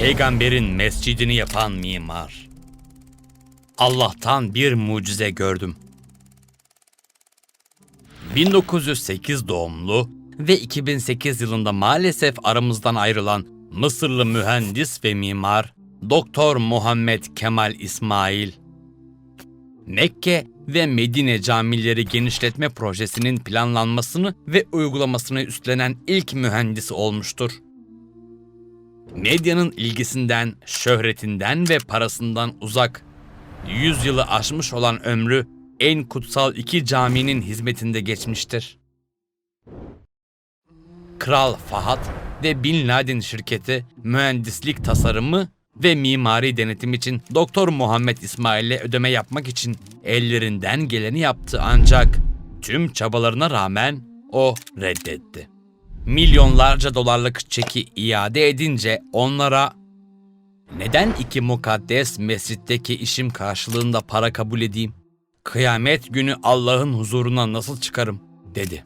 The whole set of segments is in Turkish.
Peygamberin mescidini yapan mimar. Allah'tan bir mucize gördüm. 1908 doğumlu ve 2008 yılında maalesef aramızdan ayrılan Mısırlı mühendis ve mimar Doktor Muhammed Kemal İsmail Mekke ve Medine camileri genişletme projesinin planlanmasını ve uygulamasını üstlenen ilk mühendisi olmuştur. Medyanın ilgisinden, şöhretinden ve parasından uzak, 100 yılı aşmış olan ömrü en kutsal iki caminin hizmetinde geçmiştir. Kral Fahad ve Bin Laden şirketi mühendislik tasarımı ve mimari denetim için Doktor Muhammed İsmail'e ödeme yapmak için ellerinden geleni yaptı ancak tüm çabalarına rağmen o reddetti. Milyonlarca dolarlık çeki iade edince onlara neden iki mukaddes mescitteki işim karşılığında para kabul edeyim? Kıyamet günü Allah'ın huzuruna nasıl çıkarım? dedi.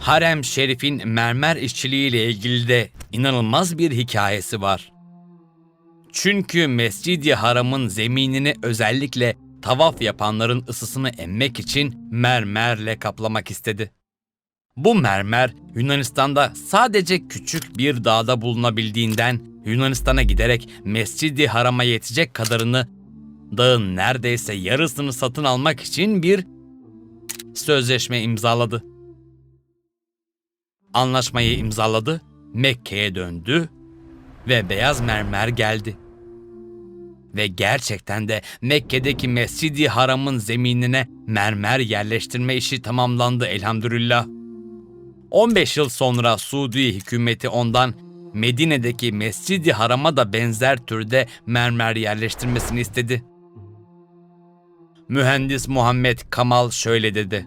Harem Şerif'in mermer işçiliğiyle ilgili de inanılmaz bir hikayesi var. Çünkü Mescid-i Haram'ın zeminini özellikle tavaf yapanların ısısını emmek için mermerle kaplamak istedi. Bu mermer Yunanistan'da sadece küçük bir dağda bulunabildiğinden Yunanistan'a giderek Mescid-i Haram'a yetecek kadarını dağın neredeyse yarısını satın almak için bir sözleşme imzaladı. Anlaşmayı imzaladı, Mekke'ye döndü ve beyaz mermer geldi. Ve gerçekten de Mekke'deki Mescid-i Haram'ın zeminine mermer yerleştirme işi tamamlandı elhamdülillah. 15 yıl sonra Suudi hükümeti ondan Medine'deki Mescid-i Haram'a da benzer türde mermer yerleştirmesini istedi. Mühendis Muhammed Kamal şöyle dedi.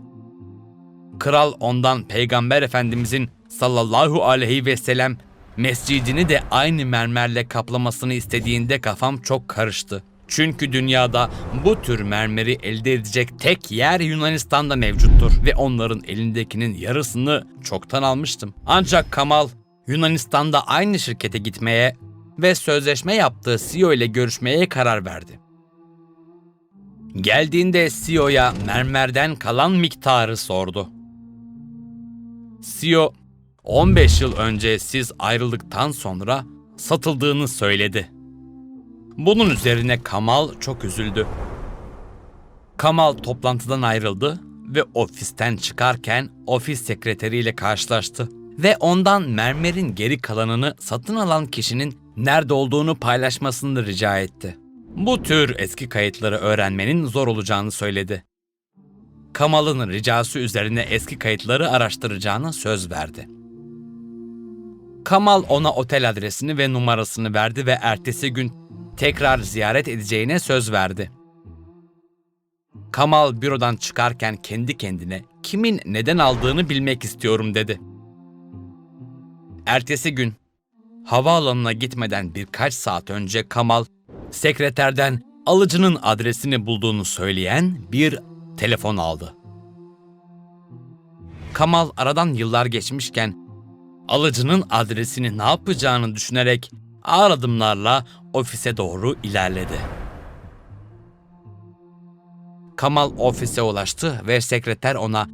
Kral ondan Peygamber Efendimizin sallallahu aleyhi ve sellem mescidini de aynı mermerle kaplamasını istediğinde kafam çok karıştı. Çünkü dünyada bu tür mermeri elde edecek tek yer Yunanistan'da mevcuttur ve onların elindekinin yarısını çoktan almıştım. Ancak Kamal Yunanistan'da aynı şirkete gitmeye ve sözleşme yaptığı CEO ile görüşmeye karar verdi. Geldiğinde CEO'ya mermerden kalan miktarı sordu. CEO 15 yıl önce siz ayrıldıktan sonra satıldığını söyledi. Bunun üzerine Kamal çok üzüldü. Kamal toplantıdan ayrıldı ve ofisten çıkarken ofis sekreteriyle karşılaştı ve ondan mermerin geri kalanını satın alan kişinin nerede olduğunu paylaşmasını rica etti. Bu tür eski kayıtları öğrenmenin zor olacağını söyledi. Kamal'ın ricası üzerine eski kayıtları araştıracağına söz verdi. Kamal ona otel adresini ve numarasını verdi ve ertesi gün tekrar ziyaret edeceğine söz verdi. Kamal bürodan çıkarken kendi kendine kimin neden aldığını bilmek istiyorum dedi. Ertesi gün havaalanına gitmeden birkaç saat önce Kamal sekreterden alıcının adresini bulduğunu söyleyen bir telefon aldı. Kamal aradan yıllar geçmişken alıcının adresini ne yapacağını düşünerek ağır adımlarla ofise doğru ilerledi. Kamal ofise ulaştı ve sekreter ona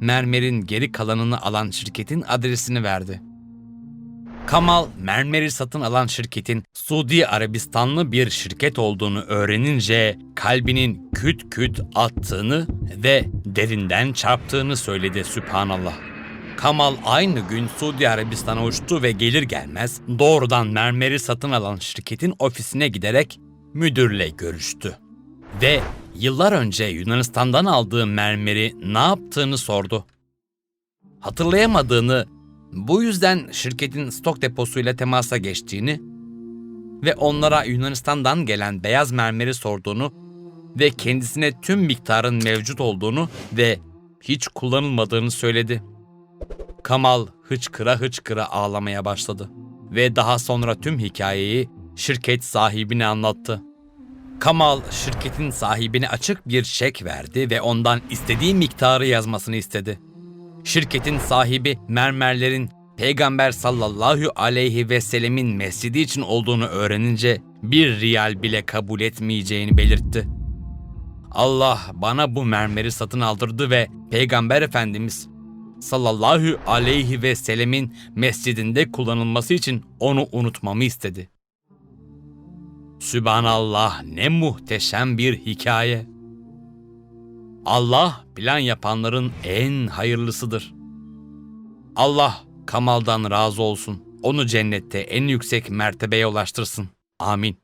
mermerin geri kalanını alan şirketin adresini verdi. Kamal mermeri satın alan şirketin Suudi Arabistanlı bir şirket olduğunu öğrenince kalbinin küt küt attığını ve derinden çarptığını söyledi Sübhanallah. Kamal aynı gün Suudi Arabistan'a uçtu ve gelir gelmez doğrudan mermeri satın alan şirketin ofisine giderek müdürle görüştü. Ve yıllar önce Yunanistan'dan aldığı mermeri ne yaptığını sordu. Hatırlayamadığını, bu yüzden şirketin stok deposuyla temasa geçtiğini ve onlara Yunanistan'dan gelen beyaz mermeri sorduğunu ve kendisine tüm miktarın mevcut olduğunu ve hiç kullanılmadığını söyledi. Kamal hıçkıra hıçkıra ağlamaya başladı ve daha sonra tüm hikayeyi şirket sahibine anlattı. Kamal şirketin sahibine açık bir çek verdi ve ondan istediği miktarı yazmasını istedi. Şirketin sahibi mermerlerin Peygamber sallallahu aleyhi ve sellemin mescidi için olduğunu öğrenince bir riyal bile kabul etmeyeceğini belirtti. Allah bana bu mermeri satın aldırdı ve Peygamber Efendimiz sallallahu aleyhi ve sellemin mescidinde kullanılması için onu unutmamı istedi. Sübhanallah ne muhteşem bir hikaye. Allah plan yapanların en hayırlısıdır. Allah Kamal'dan razı olsun. Onu cennette en yüksek mertebeye ulaştırsın. Amin.